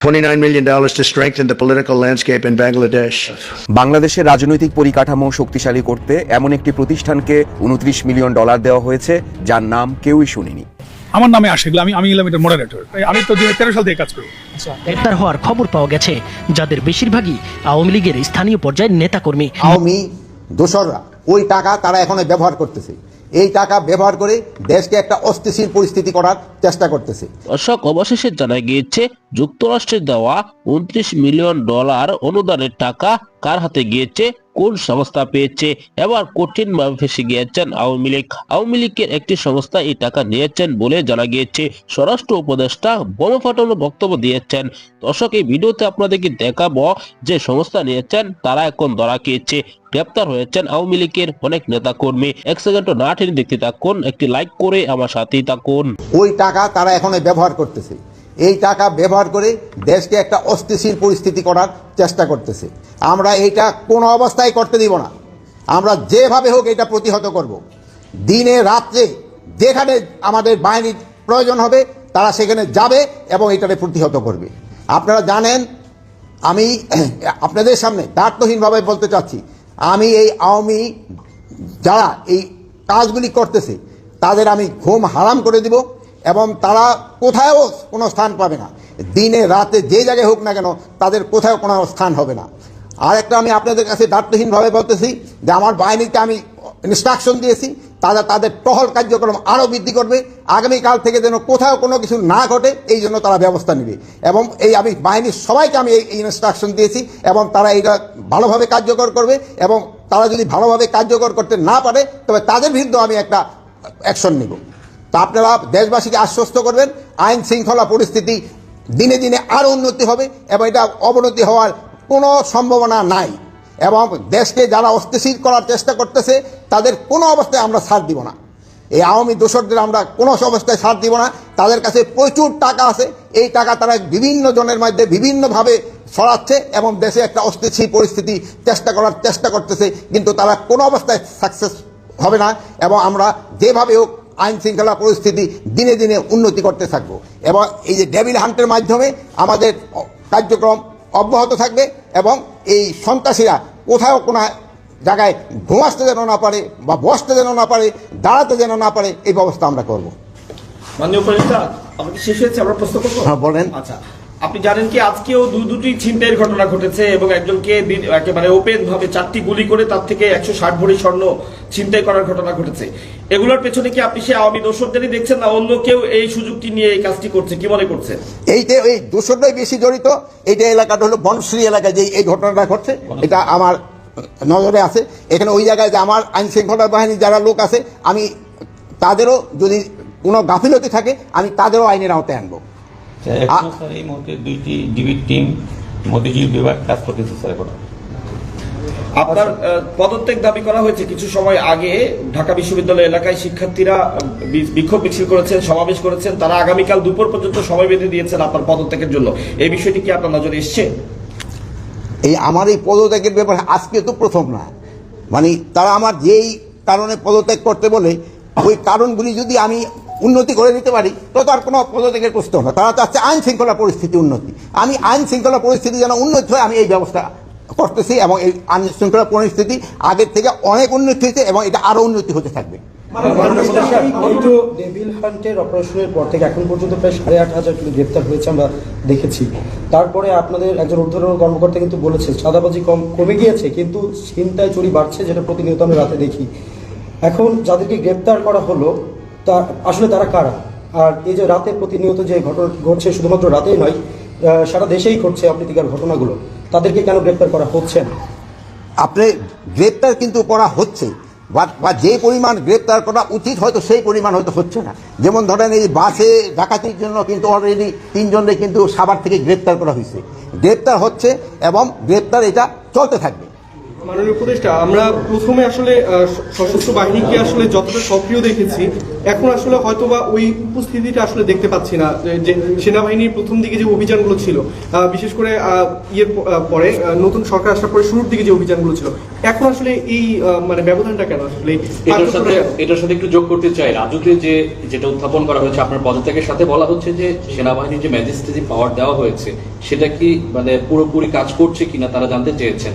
$29 million to strengthen the political landscape in Bangladesh. বাংলাদেশের রাজনৈতিক পরিকাঠামো শক্তিশালী করতে এমন একটি প্রতিষ্ঠানকে উনত্রিশ মিলিয়ন ডলার দেওয়া হয়েছে যার নাম কেউই শুনিনি। আমার নামে এগুলো আমি আমি হলাম এটা মডারেটর আমি তো দু তেরো সাল থেকে কাজ করি। গ্রেপ্তার হওয়ার খবর পাওয়া গেছে যাদের বেশিরভাগই আওয়ামী লীগের স্থানীয় পর্যায়ের নেতাকর্মী। আওয়ামী দোসররা ওই টাকা তারা এখন ব্যবহার করতেছে। এই টাকা ব্যবহার করে দেশকে একটা অস্থিতিশীল পরিস্থিতি করার চেষ্টা করতেছে। দর্শক অবশেষে জানা গিয়েছে যুক্তরাষ্ট্রের দেওয়া উনত্রিশ মিলিয়ন ডলার অনুদানের টাকা কার হাতে গিয়েছে? কোন সংস্থা পেয়েছে? এবার কঠিন ভাবে ফেসে গিয়েছেন আওয়ামী লীগ। আওয়ামী লীগের একটি সংস্থা এই টাকা নিয়েছেন বলে জানা গিয়েছে। স্বরাষ্ট্র উপদেষ্টা বোমা বক্তব্য দিয়েছেন। দর্শক, এই ভিডিওতে আপনাদেরকে দেখাবো যে সংস্থা নিয়েছেন, তারা এখন ধরা খেয়েছে। গ্রেপ্তার হয়েছেন আওয়ামী লীগের অনেক নেতা কর্মী এক সেকেন্ড না টেনে দেখতে থাকুন। একটি লাইক করে আমার সাথেই থাকুন। ওই টাকা তারা এখন ব্যবহার করতেছে। এই টাকা ব্যবহার করে দেশকে একটা অস্থিতিশীল পরিস্থিতি করার চেষ্টা করতেছে। আমরা এইটা কোনো অবস্থায় করতে দিব না। আমরা যেভাবে হোক এটা প্রতিহত করব। দিনে রাত্রে যেখানে আমাদের বাহিনীর প্রয়োজন হবে, তারা সেখানে যাবে এবং এটাকে প্রতিহত করবে। আপনারা জানেন, আমি আপনাদের সামনে দার্থহীনভাবে বলতে চাচ্ছি, আমি এই আওয়ামী যারা এই কাজগুলি করতেছে, তাদের আমি ঘুম হারাম করে দিব। এবং তারা কোথাও কোনো স্থান পাবে না। দিনে, রাতে যে জায়গায় হোক না কেন, তাদের কোথাও কোনো স্থান হবে না। আর একটা আমি আপনাদের কাছে দায়িত্বহীনভাবে বলতেছি যে আমার বাহিনীকে আমি ইনস্ট্রাকশন দিয়েছি, তারা তাদের টহল কার্যক্রম আরও বৃদ্ধি করবে, আগামীকাল থেকে যেন কোথাও কোনো কিছু না ঘটে, এই জন্য তারা ব্যবস্থা নেবে। এবং এই আমি বাহিনীর সবাইকে আমি এই ইনস্ট্রাকশন দিয়েছি এবং তারা এইটা ভালোভাবে কার্যকর করবে এবং তারা যদি ভালোভাবে কার্যকর করতে না পারে, তবে তাদের বিরুদ্ধে আমি একটা অ্যাকশন নিব। তা আপনারা দেশবাসীকে আশ্বস্ত করবেন, আইন শৃঙ্খলা পরিস্থিতি দিনে দিনে আরও উন্নতি হবে এবং এটা অবনতি হওয়ার কোনো সম্ভাবনা নাই। এবং দেশকে যারা অস্থিশীল করার চেষ্টা করতেছে, তাদের কোনো অবস্থায় আমরা ছাড় দিব না। এই আওয়ামী দোসরদের আমরা কোনো অবস্থায় ছাড় দিব না। তাদের কাছে প্রচুর টাকা আছে। এই টাকা তারা বিভিন্ন জনের মধ্যে বিভিন্নভাবে ছড়াচ্ছে এবং দেশে একটা অস্থিতিশীল পরিস্থিতি চেষ্টা করার চেষ্টা করতেছে, কিন্তু তারা কোনো অবস্থায় সাকসেস হবে না। এবং আমরা যেভাবে হোক আইন শৃঙ্খলা পরিস্থিতি দিনে দিনে উন্নতি করতে থাকব। এবং এই যে ডেভিল হান্টের মাধ্যমে আমাদের কার্যক্রম অব্যাহত থাকবে এবং এই সন্ত্রাসীরা কোথাও কোনো জায়গায় ঘুমাসতে যেন না পারে বা বসতে যেন না পারে দাঁড়াতে যেন না পারে এই ব্যবস্থা আমরা করব। মাননীয় উপদেষ্টা আমাদের শেষ হয়েছে আমরা প্রশ্ন করব? হ্যাঁ, বলেন। আচ্ছা আপনি জানেন কি আজকেও দু দুটি ছিনতাইয়ের ঘটনা ঘটেছে এবং একজনকে একেবারে ওপেন ভাবে চারটি গুলি করে তার থেকে একশো ষাট ভরি স্বর্ণ ছিনতাই করার ঘটনা ঘটেছে। এগুলোর পেছনে কি আপনি সে আওয়ামী দোষরদেরই দেখছেন না অন্য কেউ এই সুযোগটি নিয়ে এই কাজটি করছে? কি মনে করছেন? এইতে এই দূষণটাই বেশি জড়িত এইটা এলাকাটা হলো বনশ্রী এলাকায় যে এই ঘটনাটা ঘটছে এটা আমার নজরে আছে। এখানে ওই জায়গায় যে আমার আইন শৃঙ্খলা বাহিনীর যারা লোক আছে আমি তাদেরও যদি কোনো গাফিলতি থাকে আমি তাদেরও আইনের আওতায় আনব। এখনও স্যার এই মুহূর্তে দুইটি ডিবির টিম মতিঝিল বিভাগ কাজ করতেছে স্যার এখন আপনার পদত্যাগ দাবি করা হয়েছে কিছু সময় আগে ঢাকা বিশ্ববিদ্যালয় এলাকায় শিক্ষার্থীরা বি- বিক্ষোভ মিছিল করেছেন সমাবেশ করেছেন। তারা আগামীকাল দুপুর পর্যন্ত সময় বেঁধে দিয়েছেন আপনার পদত্যাগের জন্য। এই বিষয়টি কি আপনার নজরে এসছে? এই আমার এই পদত্যাগের ব্যাপারে আজকে তো প্রথম না। মানে তারা আমার যেই কারণে পদত্যাগ করতে বলে ওই কারণগুলি যদি আমি উন্নতি করে দিতে পারি, তো তার কোনো পদত্যাগের প্রশ্ন না। তারা চাচ্ছে আইন শৃঙ্খলা পরিস্থিতি উন্নতি। আমি আইন শৃঙ্খলা পরিস্থিতি যেন উন্নতি হয়, আমি এই ব্যবস্থা করতেছি এবং এই আইন শৃঙ্খলা পরিস্থিতি আগের থেকে অনেক উন্নতি হয়েছে এবং এটা আরও উন্নতি হতে থাকবে। কিন্তু অপারেশনের পর থেকে এখন পর্যন্ত প্রায় সাড়ে আট হাজার গ্রেপ্তার হয়েছে আমরা দেখেছি। তারপরে আপনাদের একজন কর্মকর্তা কিন্তু কম কমে গিয়েছে, কিন্তু চুরি বাড়ছে, যেটা প্রতিনিয়ত আমরা রাতে দেখি। এখন যাদেরকে গ্রেপ্তার করা হলো তা, আসলে তারা কারা? আর এই যে রাতে প্রতিনিয়ত যে ঘটনা ঘটছে, শুধুমাত্র রাতেই নয় সারা দেশেই ঘটছে অপ্রীতিকর ঘটনাগুলো। তাদেরকে কেন গ্রেপ্তার করা হচ্ছে না? আপনি গ্রেপ্তার কিন্তু করা হচ্ছে। বা যে পরিমাণ গ্রেপ্তার করা উচিত, হয়তো সেই পরিমাণ হয়তো হচ্ছে না। যেমন ধরেন এই বাসে ডাকাতির জন্য কিন্তু অলরেডি তিনজনকে কিন্তু সাভার থেকে গ্রেপ্তার করা হয়েছে। গ্রেপ্তার হচ্ছে এবং গ্রেপ্তার এটা চলতে থাকবে। মাননীয় উপদেষ্টা আমরা প্রথমে আসলে সশস্ত্র বাহিনীকে আসলে যতটা সক্রিয় দেখেছি এখন আসলে হয়তোবা ওই উপস্থিতিটা আসলে দেখতে পাচ্ছি না যে- সেনাবাহিনীর প্রথম দিকে যে অভিযানগুলো ছিল বিশেষ করে ইয়ের পরে নতুন সরকার আসার পরে শুরুর দিকে যে অভিযানগুলো ছিল এখন আসলে এই মানে ব্যবধানটা কেন আসলে এটার সাথে এটার সাথে একটু যোগ করতে চাই রাজুকে যে যেটা উত্থাপন করা হয়েছে আপনার পদত্যাগের সাথে বলা হচ্ছে যে সেনাবাহিনীর যে ম্যাজিস্ট্রেসি পাওয়ার দেওয়া হয়েছে সেটা কি মানে পুরোপুরি কাজ করছে কিনা তারা জানতে চেয়েছেন।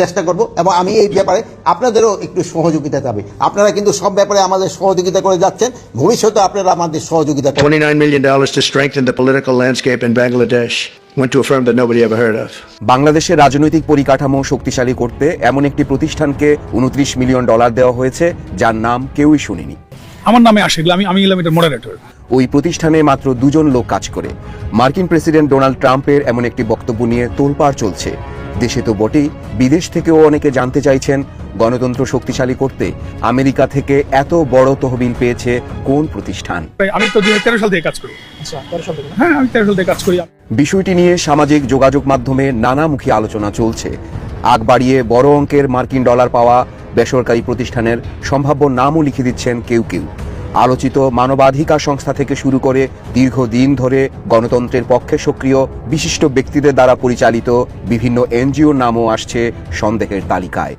চেষ্টা করব এবং আমি এই ব্যাপারে আপনাদেরও একটু সহযোগিতা চাবে। আপনারা কিন্তু সব ব্যাপারে আমাদের সহযোগিতা করে যাচ্ছেন। ভবিষ্যতে আপনারা আমাদের সহযোগিতা করবেন। $29 million to strengthen the political landscape in Bangladesh went to a firm that nobody ever heard of. বাংলাদেশের রাজনৈতিক পরিকাঠামো শক্তিশালী করতে এমন একটি প্রতিষ্ঠানকে উনত্রিশ মিলিয়ন ডলার দেওয়া হয়েছে যার নাম কেউই শুনেনি। আমার নামে আসে আমি আমি গেলাম এটার মডারেটর ওই প্রতিষ্ঠানে মাত্র দুজন লোক কাজ করে। মার্কিন প্রেসিডেন্ট ডোনাল্ড ট্রাম্পের এমন একটি বক্তব্য নিয়ে তোলপাড় চলছে। দেশে তো বটেই। বিদেশ থেকেও অনেকে জানতে চাইছেন গণতন্ত্র শক্তিশালী করতে আমেরিকা থেকে এত বড় তহবিল পেয়েছে কোন প্রতিষ্ঠান? আমি তো দুই সাল থেকে কাজ করি। হ্যাঁ আমি তেরো সাল থেকে কাজ করি। বিষয়টি নিয়ে সামাজিক যোগাযোগ মাধ্যমে নানামুখী আলোচনা চলছে। আগ বাড়িয়ে বড় অঙ্কের মার্কিন ডলার পাওয়া বেসরকারি প্রতিষ্ঠানের সম্ভাব্য নামও লিখে দিচ্ছেন কেউ কেউ। আলোচিত মানবাধিকার সংস্থা থেকে শুরু করে দীর্ঘদিন ধরে গণতন্ত্রের পক্ষে সক্রিয় বিশিষ্ট ব্যক্তিদের দ্বারা পরিচালিত বিভিন্ন এনজিওর নামও আসছে সন্দেহের তালিকায়।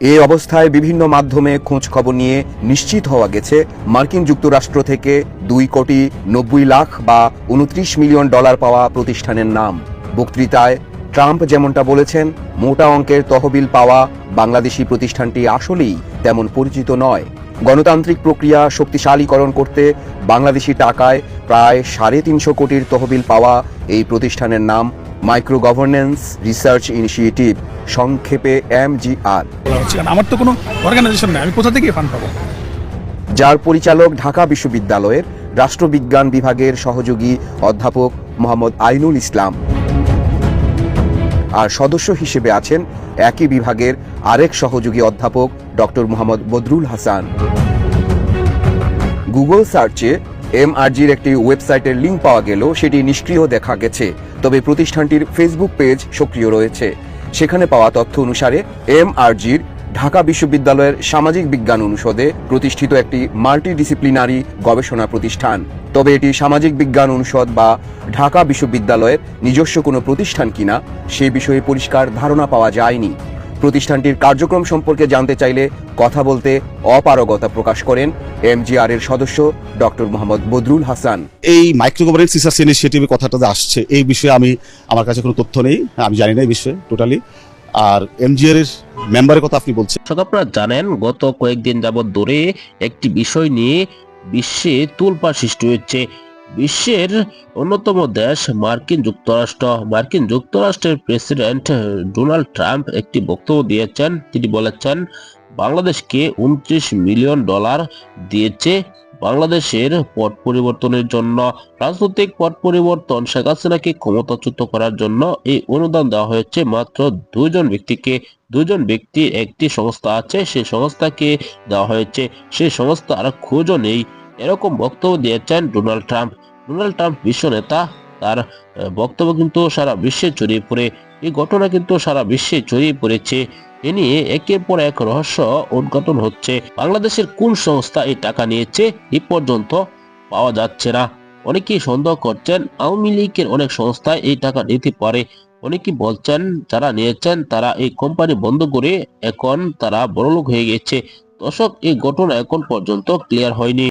এই অবস্থায় বিভিন্ন মাধ্যমে খোঁজ খবর নিয়ে নিশ্চিত হওয়া গেছে মার্কিন যুক্তরাষ্ট্র থেকে দুই কোটি নব্বই লাখ বা উনত্রিশ মিলিয়ন ডলার পাওয়া প্রতিষ্ঠানের নাম। বক্তৃতায় ট্রাম্প যেমনটা বলেছেন মোটা অঙ্কের তহবিল পাওয়া বাংলাদেশি প্রতিষ্ঠানটি আসলেই তেমন পরিচিত নয়। গণতান্ত্রিক প্রক্রিয়া শক্তিশালীকরণ করতে বাংলাদেশি টাকায় প্রায় সাড়ে তিনশো কোটির তহবিল পাওয়া এই প্রতিষ্ঠানের নাম মাইক্রো গভর্নেন্স রিসার্চ ইনিশিয়েটিভ সংক্ষেপে এমজিআর আমার তো কোনো অর্গানাইজেশন নেই আমি কোথা থেকে ফান্ড পাবো? যার পরিচালক ঢাকা বিশ্ববিদ্যালয়ের রাষ্ট্রবিজ্ঞান বিভাগের সহযোগী অধ্যাপক মোহাম্মদ আইনুল ইসলাম। আর সদস্য হিসেবে আছেন একই বিভাগের আরেক সহযোগী অধ্যাপক ডক্টর মোহাম্মদ বদরুল হাসান। গুগল সার্চে এমআরজির একটি ওয়েবসাইটের লিঙ্ক পাওয়া গেল সেটি নিষ্ক্রিয় দেখা গেছে, তবে প্রতিষ্ঠানটির ফেসবুক পেজ সক্রিয় রয়েছে। সেখানে পাওয়া তথ্য অনুসারে এমআরজির ঢাকা বিশ্ববিদ্যালয়ের সামাজিক বিজ্ঞান অনুষদে প্রতিষ্ঠিত একটি মাল্টিডিসিপ্লিনারি গবেষণা প্রতিষ্ঠান। তবে এটি সামাজিক বিজ্ঞান অনুষদ বা ঢাকা বিশ্ববিদ্যালয়ের নিজস্ব কোনো প্রতিষ্ঠান কিনা, সে বিষয়ে পরিষ্কার ধারণা পাওয়া যায়নি। প্রতিষ্ঠানটির কার্যক্রম সম্পর্কে জানতে চাইলে কথা বলতে অপারগতা প্রকাশ করেন এমজিআর এর সদস্য ডক্টর মোহাম্মদ বদরুল হাসান। এই মাইক্রো গভর্নেন্স রিসার্চ ইনিশিয়েটিভের কথাটা যে আসছে, এই বিষয়ে আমি, আমার কাছে কোনো তথ্য নেই, আমি জানি না এই বিষয়ে টোটালি আর এমজিআর এর মেম্বারের কথা আপনি বলছেন। আপনারা জানেন, গত কয়েকদিন যাবৎ ধরে একটি বিষয় নিয়ে বিশ্বে তোলপাড় সৃষ্টি হচ্ছে বিশ্বের অন্যতম দেশ মার্কিন যুক্তরাষ্ট্র। মার্কিন যুক্তরাষ্ট্রের প্রেসিডেন্ট ডোনাল্ড ট্রাম্প একটি বক্তব্য দিয়েছেন। তিনি বলেছেন, বাংলাদেশকে উনত্রিশ মিলিয়ন ডলার দিয়েছে বাংলাদেশের পট পরিবর্তনের জন্য, রাজনৈতিক পট পরিবর্তন শেখ হাসিনাকে ক্ষমতাচ্যুত করার জন্য এই অনুদান দেওয়া হয়েছে মাত্র দুইজন ব্যক্তিকে। দুজন ব্যক্তির একটি সংস্থা আছে সেই সংস্থাকে দেওয়া হয়েছে। সেই সংস্থার খোঁজও নেই। এরকম বক্তব্য দিয়েছেন ডোনাল্ড ট্রাম্প। ডোনাল্ড ট্রাম্প বিশ্ব নেতা। তার বক্তব্য কিন্তু সারা বিশ্বে ছড়িয়ে পড়ে। এই ঘটনা কিন্তু সারা বিশ্বে ছড়িয়ে পড়েছে। এ নিয়ে একের পর এক রহস্য উদ্ঘাটন হচ্ছে। বাংলাদেশের কোন সংস্থা এই টাকা নিয়েছে এ পর্যন্ত পাওয়া যাচ্ছে না। অনেকেই সন্দেহ করছেন, আওয়ামী লীগের অনেক সংস্থা এই টাকা নিতে পারে। অনেকে বলছেন, যারা নিয়েছেন তারা এই কোম্পানি বন্ধ করে এখন তারা বড়লোক হয়ে গেছে। দর্শক, এই ঘটনা এখন পর্যন্ত ক্লিয়ার হয়নি।